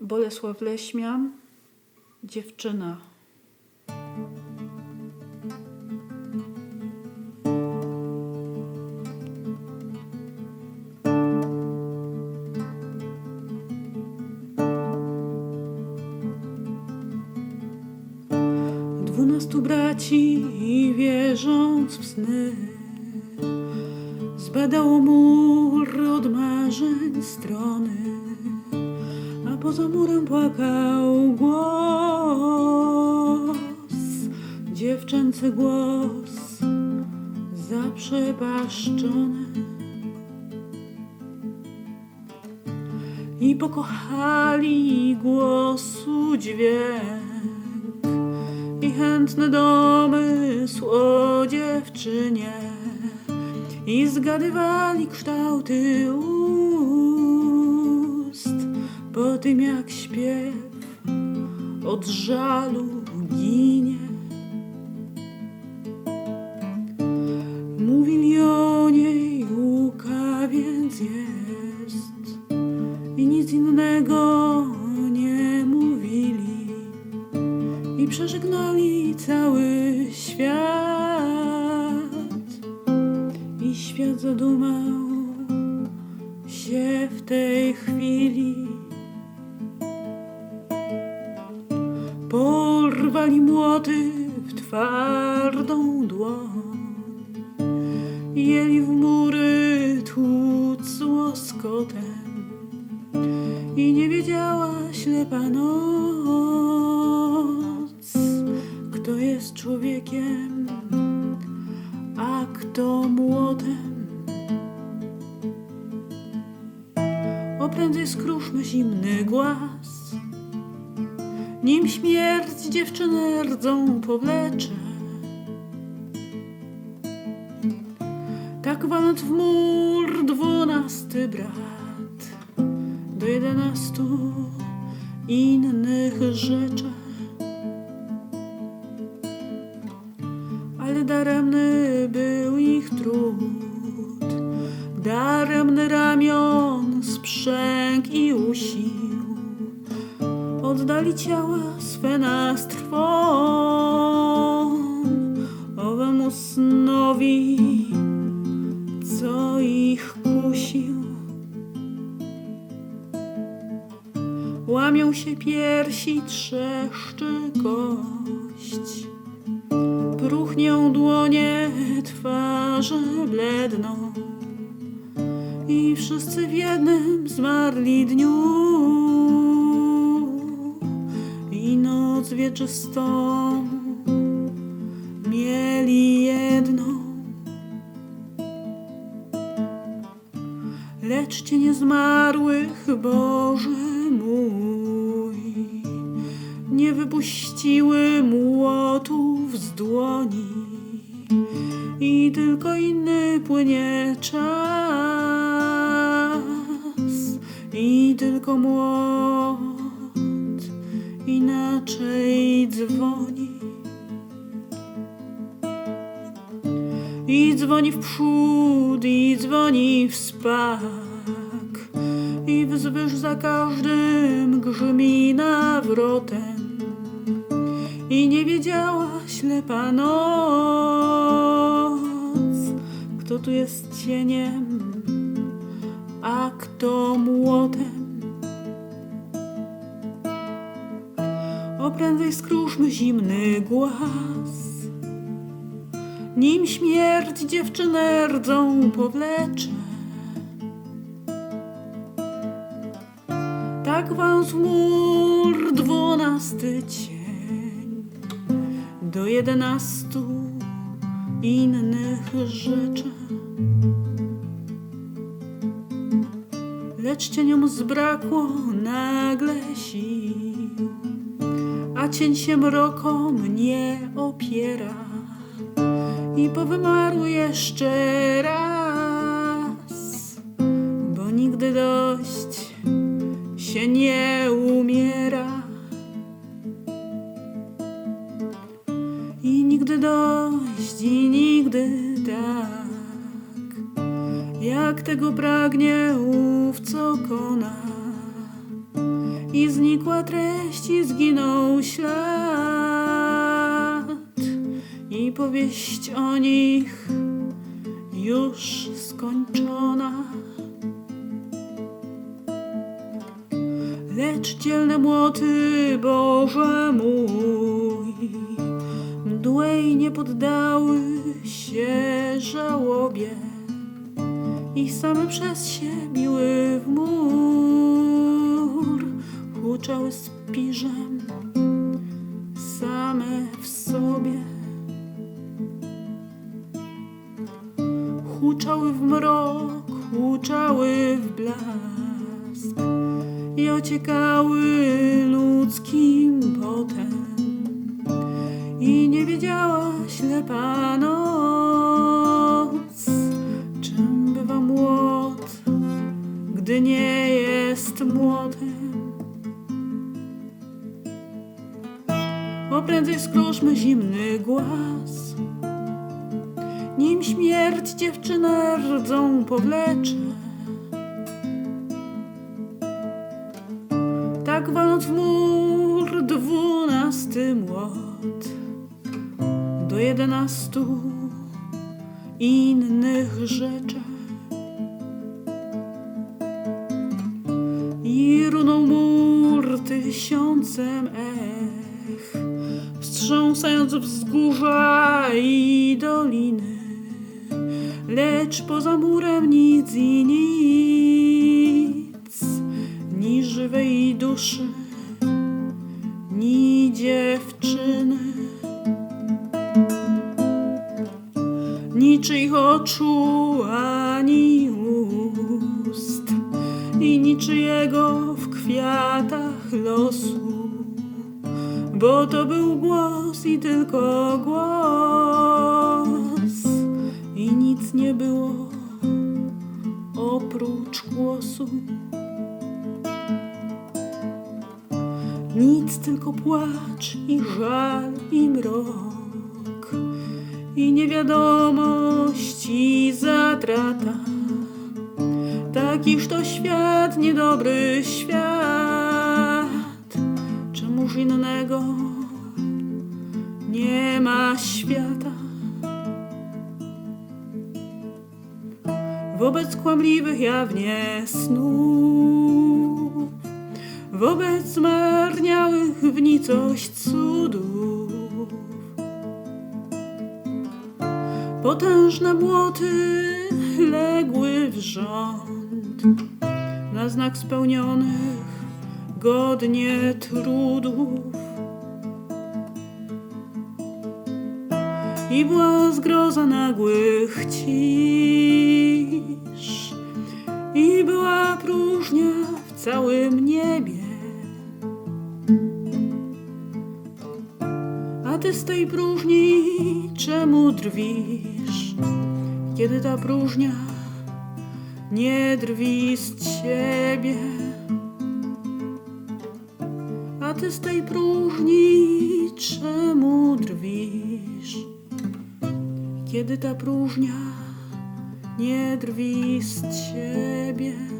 Bolesław Leśmian, dziewczyna. Dwunastu braci wierząc w sny Zbadało mur od marzeń strony poza murem płakał głos. Dziewczęcy głos zaprzepaszczony. I pokochali głosu dźwięk i chętny domysł o dziewczynie. I zgadywali kształty po tym jak śpiew od żalu ginie. Mówili o niej łuka więc jest i nic innego nie mówili i przeżegnali cały świat. I świat zadumał twardą dłoń, jeli w mury tłuc łoskotem i nie wiedziała ślepa noc, kto jest człowiekiem, a kto młotem. O prędzej skruszmy zimny głaz, nim śmierć dziewczynę rdzą powlecze. Tak waląc w mur dwunasty brat do jedenastu innych rzeczy. Ale daremny był ich trud, daremny ramion, sprzęg i usił. Oddali ciała swe nas trwą, owemu snowi, co ich kusił. Łamią się piersi, trzeszczy kość. Próchnią dłonie, twarze bledną. I wszyscy w jednym zmarli dniu. Wieczystą mieli jedną. Lecz cienie zmarłych, Boże mój, nie wypuściły młotów z dłoni i tylko inny płynie czas i tylko młot inaczej dzwoni. I dzwoni w przód, i dzwoni w spak, i wzwyż za każdym grzmi nawrotem. I nie wiedziała ślepa noc, kto tu jest cieniem, a kto młotem. O prędzej skruszmy zimny głaz, nim śmierć dziewczynę rdzą powlecze. Tak wąs mur dwunasty cień do jedenastu innych rzeczy. Lecz cieniom zbrakło nagle sił, cień się mrokom nie opiera i powymarł jeszcze raz, bo nigdy dość się nie umiera. I nigdy dość, i nigdy tak, jak tego pragnie ów, co kona. I znikła treść i zginął ślad. I powieść o nich już skończona. Lecz dzielne młoty, Boże mój, mdłej nie poddały się żałobie. I same przez się biły w mur, huczały z piżem same w sobie. Huczały w mrok, huczały w blask i ociekały ludzkim potem. I nie wiedziała ślepa O prędzej skruszmy zimny głaz, nim śmierć dziewczynę rdzą powlecze. Tak waląc w mur dwunasty młot do jedenastu innych rzeczy. I runął mur tysiącem ech, wstrząsając wzgórza i doliny. Lecz poza murem nic i nic, ni żywej duszy, ni dziewczyny. Niczyich oczu ani ust i niczyjego w kwiatach losu, bo to był głos i tylko głos i nic nie było oprócz głosu. Nic tylko płacz i żal i mrok i niewiadomość i zatrata. Takiż to świat, niedobry świat. Czemuż innego nie ma świata? Wobec kłamliwych jawnie snów, wobec zmarniałych w nicość cudów. Potężne młoty legły w rząd na znak spełnionych godnie trudów. I była zgroza nagłych cisz i była próżnia w całym niebie. A ty z tej próżni czemu drwisz, kiedy ta próżnia nie drwi z ciebie? Ty z tej próżni czemu drwisz, kiedy ta próżnia nie drwi z ciebie?